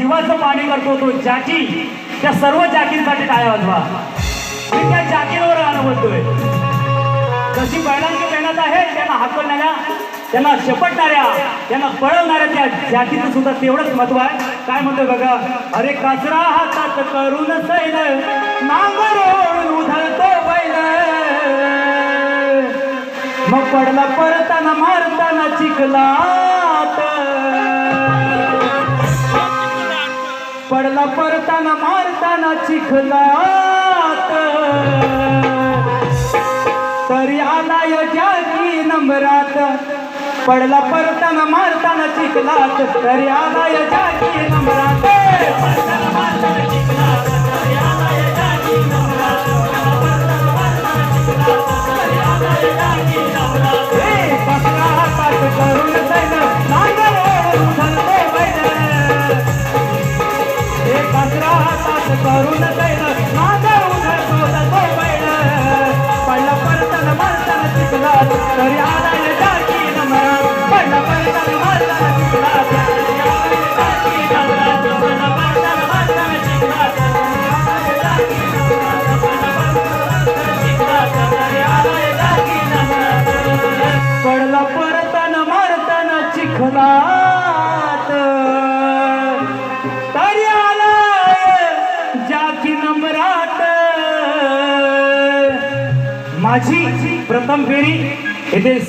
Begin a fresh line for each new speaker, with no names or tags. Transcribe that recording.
जीवाचं पाणी करतो तो जाकी. त्या सर्व जाकींसाठी काय वाजवा. मी त्या जाकीवर गाणं बोलतोय जशी बैलांची मेहनत आहे त्यांना हाकवणाऱ्या त्यांना शेपटणाऱ्या त्यांना पळवणाऱ्या त्या जातीचं सुद्धा तेवढंच महत्त्व आहे. काय म्हणतोय बघा? अरे कचरा हातात करून सैल नांगरोळून उधळतो बैल. मग पडला परताना मारताना चिकला पडला परताना मारताना चिखलात तरी आलाय जागी नंबरात. पडला परताना मारताना चिखलात तरी आलाय जागी नंबरात. करून जाईल माझा तो बैल. पडला परतन मारताना चिखला तरी आलाय जागी पडला परताना मारताना पडला परताना मारताना चिखला माझी प्रथम फेरी येथे